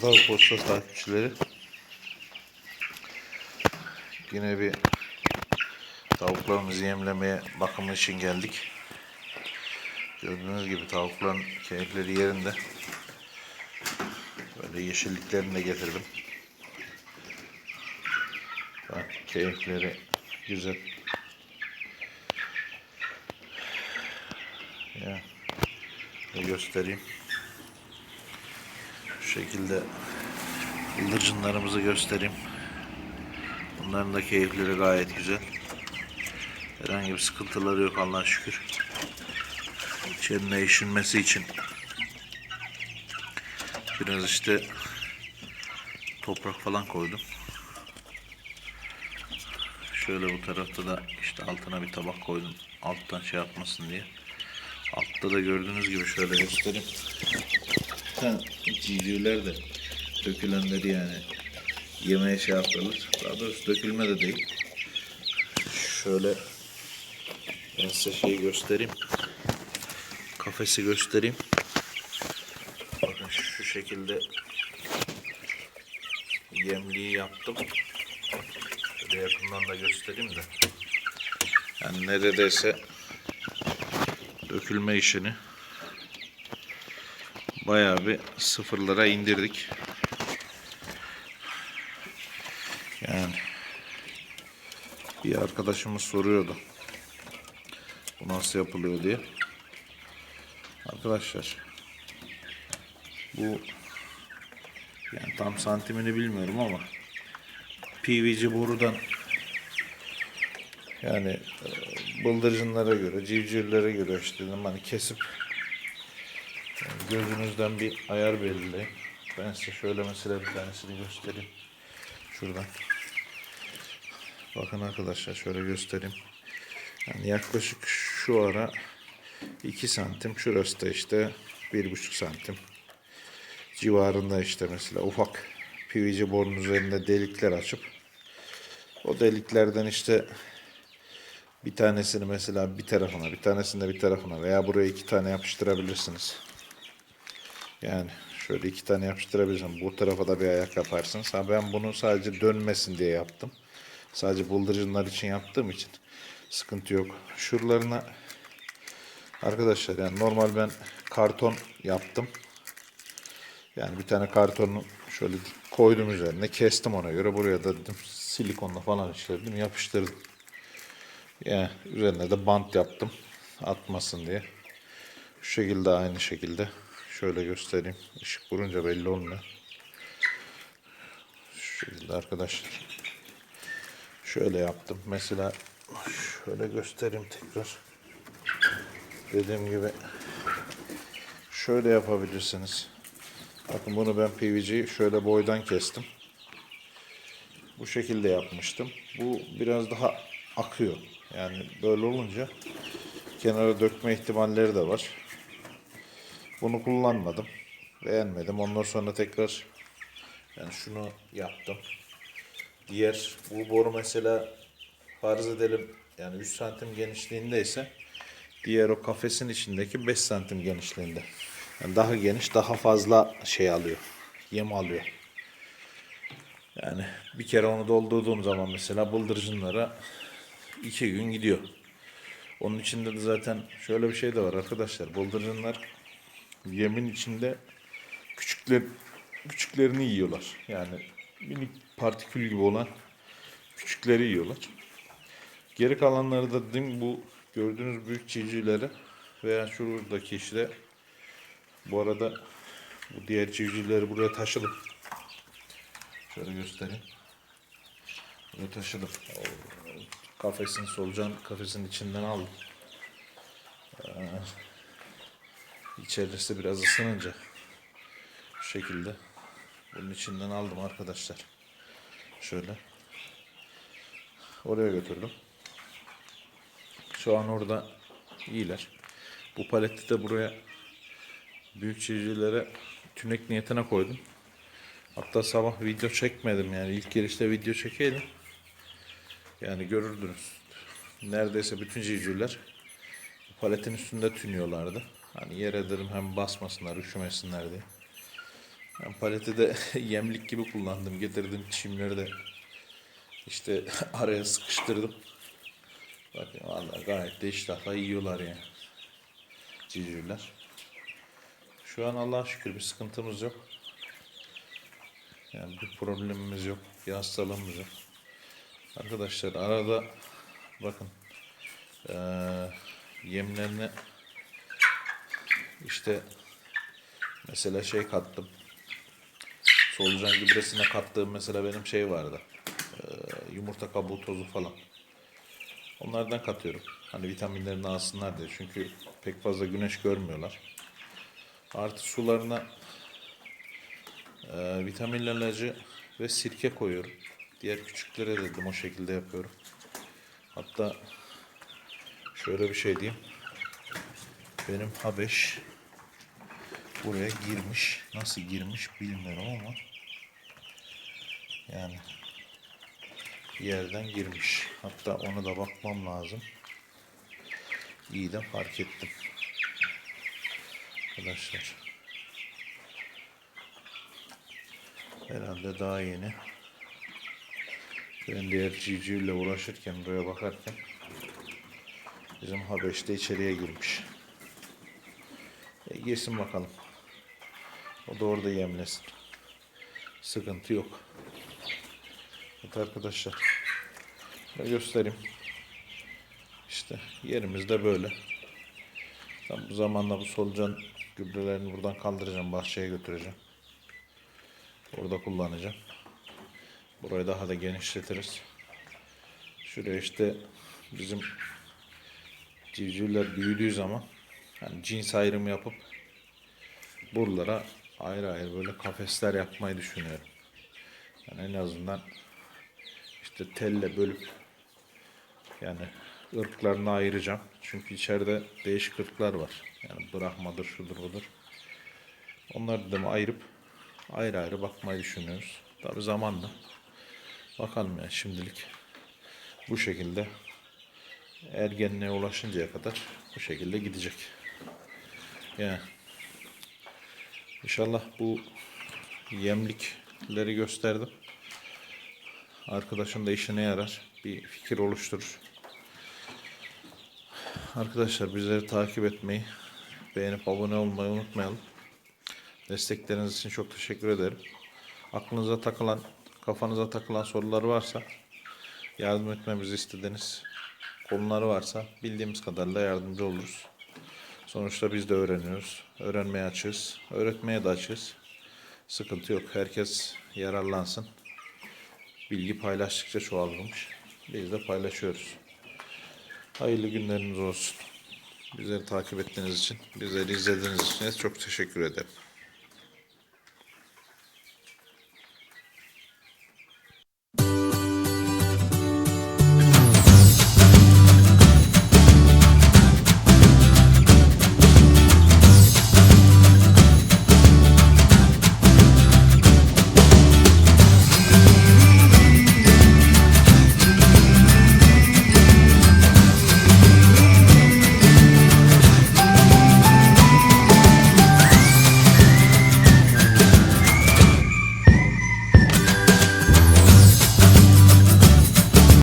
Kartal Posta takipçileri. Yine bir tavuklarımızı yemlemeye bakımı için geldik. Gördüğünüz gibi tavukların keyifleri yerinde. Böyle yeşilliklerini de getirdim. Bak keyifleri güzel. Ya, göstereyim. Şekilde bıldırcınlarımızı göstereyim. Bunların da keyifleri gayet güzel. Herhangi bir sıkıntıları yok Allah'a şükür. İçerine işinmesi için biraz işte toprak falan koydum. Şöyle bu tarafta da işte altına bir tabak koydum. Alttan şey yapmasın diye. Altta da gördüğünüz gibi şöyle göstereyim. Ha, civcivler de dökülenleri yani yemeye şey yapıyorlar. Daha doğrusu dökülme de değil. Şöyle ben size şeyi göstereyim. Kafesi göstereyim. Bakın şu şekilde yemliği yaptım. Şöyle yakından da göstereyim de. Yani neredeyse dökülme işini bayağı bir sıfırlara indirdik. Yani bir arkadaşımız soruyordu. Bu nasıl yapılıyor diye. Arkadaşlar bu yani tam santimini bilmiyorum ama PVC borudan yani e, bıldırcınlara göre, civcivlere göre işte dedim hani kesip gözünüzden bir ayar belirleyin. Ben size şöyle mesela bir tanesini göstereyim. Şuradan. Bakın arkadaşlar şöyle göstereyim. Yani yaklaşık şu ara 2 santim. Şurası da işte 1,5 santim. Civarında işte mesela ufak PVC borunun üzerinde delikler açıp o deliklerden işte bir tanesini mesela bir tarafına, bir tanesini de bir tarafına veya buraya iki tane yapıştırabilirsiniz. Yani şöyle iki tane yapıştırabilirsiniz. Bu tarafa da bir ayak yaparsınız. Ha ben bunu sadece dönmesin diye yaptım. Sadece bıldırcınlar için yaptığım için sıkıntı yok. Şuralarına arkadaşlar yani normal ben karton yaptım. Yani bir tane kartonu şöyle koydum üzerine kestim ona göre buraya da dedim silikonla falan işledim yapıştırdım. Yani üzerine de bant yaptım atmasın diye. Şu şekilde aynı şekilde. Şöyle göstereyim. Işık vurunca belli olmuyor. Şu şekilde arkadaşlar. Şöyle yaptım. Mesela şöyle göstereyim tekrar. Dediğim gibi şöyle yapabilirsiniz. Bakın bunu ben PVC'yi şöyle boydan kestim. Bu şekilde yapmıştım. Bu biraz daha akıyor. Yani böyle olunca kenara dökme ihtimalleri de var. Bunu kullanmadım. Beğenmedim. Ondan sonra tekrar yani şunu yaptım. Diğer bu boru mesela farz edelim yani 3 santim genişliğindeyse diğer o kafesin içindeki 5 santim genişliğinde. Yani daha geniş, daha fazla şey alıyor. Yem alıyor. Yani bir kere onu doldurduğum zaman mesela bıldırcınlara iki gün gidiyor. Onun içinde de zaten şöyle bir şey de var arkadaşlar. Bıldırcınlar yemin içinde küçükler küçüklerini yiyorlar. Yani minik partikül gibi olan küçükleri yiyorlar. Geri kalanları da dedim bu gördüğünüz büyük civcivleri veya şuradaki işte bu arada bu diğer civcivleri buraya taşıdım. Şöyle göstereyim. Buraya taşıdım. O Kafesin solucan kafesin içinden aldım. Ee, İçerisi biraz ısınınca şu şekilde bunun içinden aldım arkadaşlar. Şöyle. Oraya götürdüm. Şu an orada iyiler. Bu paleti de buraya büyük çizgilere tünek niyetine koydum. Hatta sabah video çekmedim yani ilk girişte video çekeydim. Yani görürdünüz. Neredeyse bütün civcivler paletin üstünde tünüyorlardı. Hani yere dedim hem basmasınlar, üşümesinler diye. Ben paleti de yemlik gibi kullandım. Getirdim çimleri de işte araya sıkıştırdım. Bakın vallahi gayet de iştahla yiyorlar yani. Civcivler. Şu an Allah'a şükür bir sıkıntımız yok. Yani bir problemimiz yok. Bir hastalığımız yok. Arkadaşlar arada bakın eee yemlerine işte mesela şey kattım. Solucan gübresine kattığım mesela benim şey vardı. Eee, yumurta kabuğu tozu falan. Onlardan katıyorum. Hani vitaminlerini alsınlar diye. Çünkü pek fazla güneş görmüyorlar. Artı sularına eee vitamin ilacı ve sirke koyuyorum. Diğer küçüklere de dedim o şekilde yapıyorum. Hatta şöyle bir şey diyeyim. Benim Habeş buraya girmiş. Nasıl girmiş bilmiyorum ama yani yerden girmiş. Hatta ona da bakmam lazım. İyi de fark ettim. Arkadaşlar. Herhalde daha yeni. Ben diğer civcivle uğraşırken buraya bakarken bizim Habeş de içeriye girmiş. E, girsin bakalım. O da orada yemlesin. Sıkıntı yok. Evet arkadaşlar. Şöyle göstereyim. İşte yerimiz de böyle. Tam bu zamanda bu solucan gübrelerini buradan kaldıracağım. Bahçeye götüreceğim. Orada kullanacağım. Burayı daha da genişletiriz. Şuraya işte bizim civcivler büyüdüğü zaman yani cins ayrımı yapıp buralara ayrı ayrı böyle kafesler yapmayı düşünüyorum. Yani en azından işte telle bölüp yani ırklarını ayıracağım. Çünkü içeride değişik ırklar var. Yani bırakmadır, şudur budur. Onları da ayırıp ayrı ayrı bakmayı düşünüyoruz. Tabi zamanla. Bakalım ya şimdilik bu şekilde ergenliğe ulaşıncaya kadar bu şekilde gidecek. Yani inşallah bu yemlikleri gösterdim. Arkadaşın da işine yarar. Bir fikir oluşturur. Arkadaşlar bizleri takip etmeyi, beğenip abone olmayı unutmayalım. Destekleriniz için çok teşekkür ederim. Aklınıza takılan, kafanıza takılan sorular varsa, yardım etmemizi istediğiniz konuları varsa bildiğimiz kadarıyla yardımcı oluruz. Sonuçta biz de öğreniyoruz. Öğrenmeye açığız. Öğretmeye de açığız. Sıkıntı yok. Herkes yararlansın. Bilgi paylaştıkça çoğalırmış. Biz de paylaşıyoruz. Hayırlı günleriniz olsun. Bizleri takip ettiğiniz için, bizleri izlediğiniz için çok teşekkür ederim.